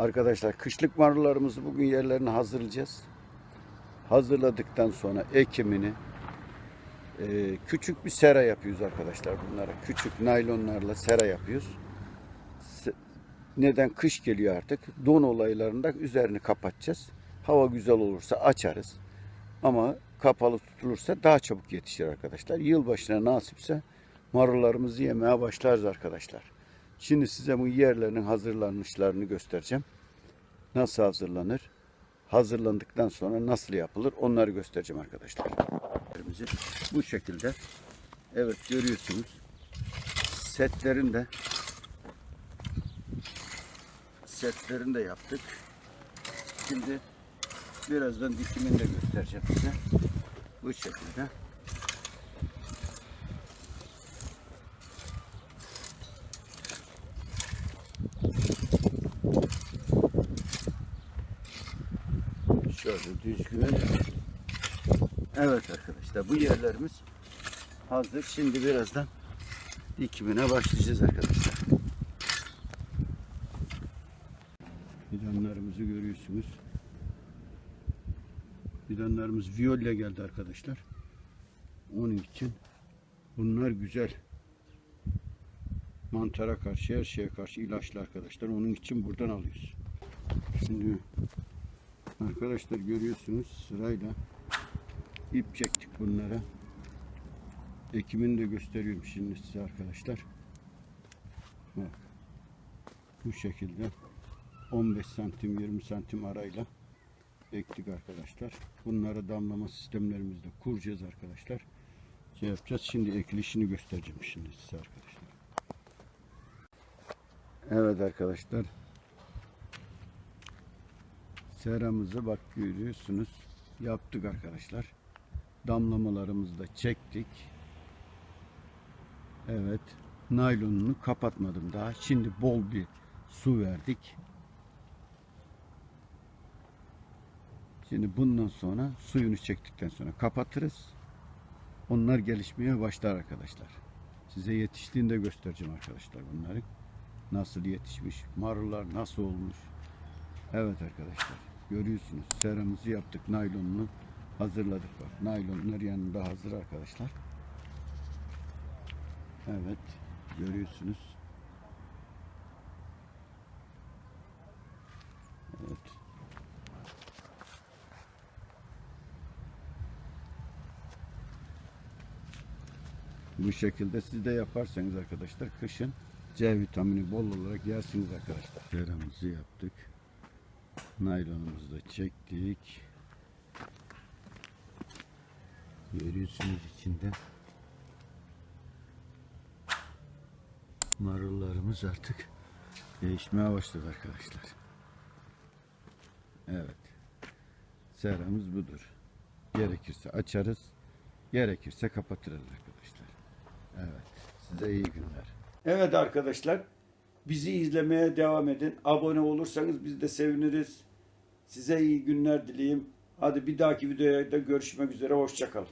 arkadaşlar kışlık marullarımızı bugün yerlerini hazırlayacağız. Hazırladıktan sonra ekimini e, küçük bir sera yapıyoruz arkadaşlar bunlara. Küçük naylonlarla sera yapıyoruz. Neden kış geliyor artık? Don olaylarında üzerini kapatacağız. Hava güzel olursa açarız. Ama kapalı tutulursa daha çabuk yetişir arkadaşlar. Yılbaşına nasipse marullarımızı yemeye başlarız arkadaşlar. Şimdi size bu yerlerinin hazırlanmışlarını göstereceğim. Nasıl hazırlanır? Hazırlandıktan sonra nasıl yapılır? Onları göstereceğim arkadaşlar. Bu şekilde. Evet görüyorsunuz. Setlerin de setlerini de yaptık. Şimdi birazdan dikimini de göstereceğim size. Bu şekilde. Şöyle düzgün. Evet arkadaşlar bu yerlerimiz hazır. Şimdi birazdan dikimine başlayacağız arkadaşlar. Fidanlarımızı görüyorsunuz. Fidanlarımız viyolle geldi arkadaşlar. Onun için bunlar güzel. Mantara karşı her şeye karşı ilaçlı arkadaşlar. Onun için buradan alıyoruz. Şimdi arkadaşlar görüyorsunuz sırayla ip çektik bunlara. Ekimini de gösteriyorum şimdi size arkadaşlar. Bak. Bu şekilde 15 santim 20 santim arayla ektik arkadaşlar. Bunları damlama sistemlerimizde kuracağız arkadaşlar. Şey yapacağız. Şimdi ekilişini göstereceğim şimdi size arkadaşlar. Evet arkadaşlar. Seramızı bak görüyorsunuz. Yaptık arkadaşlar. Damlamalarımızı da çektik. Evet. Naylonunu kapatmadım daha. Şimdi bol bir su verdik. Şimdi bundan sonra suyunu çektikten sonra kapatırız. Onlar gelişmeye başlar arkadaşlar. Size yetiştiğinde göstereceğim arkadaşlar bunları. Nasıl yetişmiş, marullar nasıl olmuş. Evet arkadaşlar. Görüyorsunuz seramızı yaptık. Naylonunu hazırladık bak. Naylonlar yanında hazır arkadaşlar. Evet. Görüyorsunuz. Evet. Bu şekilde siz de yaparsanız arkadaşlar kışın C vitamini bol olarak yersiniz arkadaşlar. Seramızı yaptık. Naylonumuzu da çektik. Görüyorsunuz içinde. Marullarımız artık değişmeye başladı arkadaşlar. Evet. Seramız budur. Gerekirse açarız. Gerekirse kapatırız arkadaşlar. Evet. Size iyi günler. Evet arkadaşlar. Bizi izlemeye devam edin. Abone olursanız biz de seviniriz. Size iyi günler dileyim. Hadi bir dahaki videoda görüşmek üzere. Hoşçakalın.